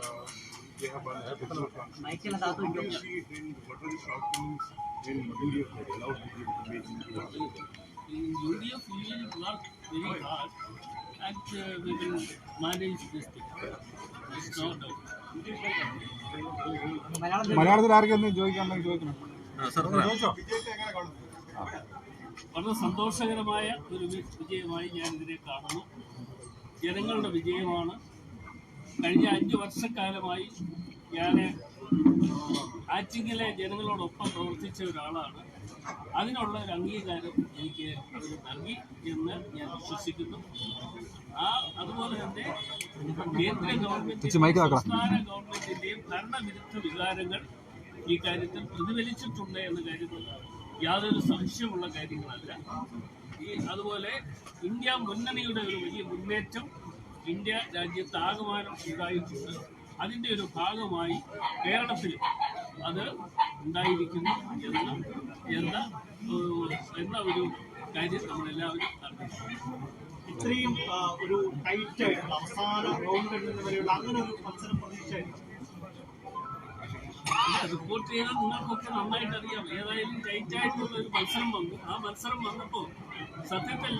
uh, they have you see then what shortcomings in UDF that allows people to make In UDF, we will work very hard and uh, we will manage this thing. It's no doubt. Malayalam മലയാളത്തിൽ ആർക്കെങ്കിലും ചോദിക്കാമെങ്കിൽ ചോദിക്കണം വളരെ സന്തോഷകരമായ ഒരു വിജയമായി ഞാൻ ഇതിനെ കാണുന്നു ജനങ്ങളുടെ വിജയമാണ് കഴിഞ്ഞ അഞ്ച് വർഷക്കാലമായി ഞാൻ ആറ്റിങ്ങിലെ ജനങ്ങളോടൊപ്പം പ്രവർത്തിച്ച ഒരാളാണ്. അതിനുള്ള ഒരു അംഗീകാരം എനിക്ക് അവർ നൽകി എന്ന് ഞാൻ വിശ്വസിക്കുന്നു. ആ അതുപോലെ തന്നെ കേന്ദ്ര ഗവൺമെന്റിന്റെ ഗവൺമെന്റ്. സംസ്ഥാന ഗവൺമെന്റിന്റെയും ഭരണവിരുദ്ധ വികാരങ്ങൾ ഈ കാര്യത്തിൽ പ്രതിഫലിച്ചിട്ടുണ്ട് എന്ന കാര്യത്തിൽ യാതൊരു സംശയമുള്ള കാര്യങ്ങളല്ല. ഈ അതുപോലെ ഇന്ത്യ മുന്നണിയുടെ ഒരു വലിയ മുന്നേറ്റം ഇന്ത്യ രാജ്യത്ത് ആകമാനം ഉണ്ടായിട്ടുണ്ട്. അതിന്റെ ഒരു ഭാഗമായി കേരളത്തിൽ അത് ഉണ്ടായിരിക്കുന്നു എന്ന എന്ന എന്ന ഒരു കാര്യം നമ്മളെല്ലാവരും ഇത്രയും ഒരു ടൈറ്റ് ആയിട്ടുള്ള അവസാന റൗണ്ട് വരെയുള്ള അങ്ങനെ ഒരു മത്സരം പ്രതീക്ഷയായിരുന്നു റിപ്പോർട്ട് ചെയ്താൽ നിങ്ങൾക്കൊക്കെ നന്നായിട്ട് അറിയാം. ഏതായാലും ടൈറ്റ് ആയിട്ടുള്ള ഒരു മത്സരം വന്നു. ആ മത്സരം വന്നപ്പോൾ സത്യത്തിൽ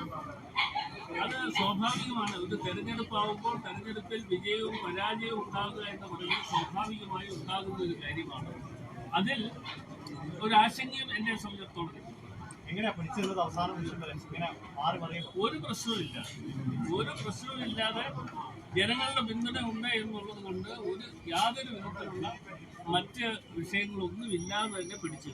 അത് സ്വാഭാവികമാണ്. ഒരു തെരഞ്ഞെടുപ്പ് ആവുമ്പോൾ തെരഞ്ഞെടുപ്പിൽ വിജയവും പരാജയവും ഉണ്ടാകുക എന്ന് പറയുന്നത് സ്വാഭാവികമായി ഉണ്ടാകുന്ന ഒരു കാര്യമാണ്. അതിൽ ഒരു ആശങ്കയും എന്നെ സംബന്ധിച്ചിടത്തോളം ഒരു പ്രശ്നവുമില്ല ഒരു പ്രശ്നവുമില്ലാതെ ജനങ്ങളുടെ പിന്തുണ ഉണ്ട് എന്നുള്ളത് കൊണ്ട് ഒരു യാതൊരു വിധത്തിലുള്ള മറ്റ് വിഷയങ്ങളൊന്നും ഇല്ലാതെ തന്നെ പിടിച്ചു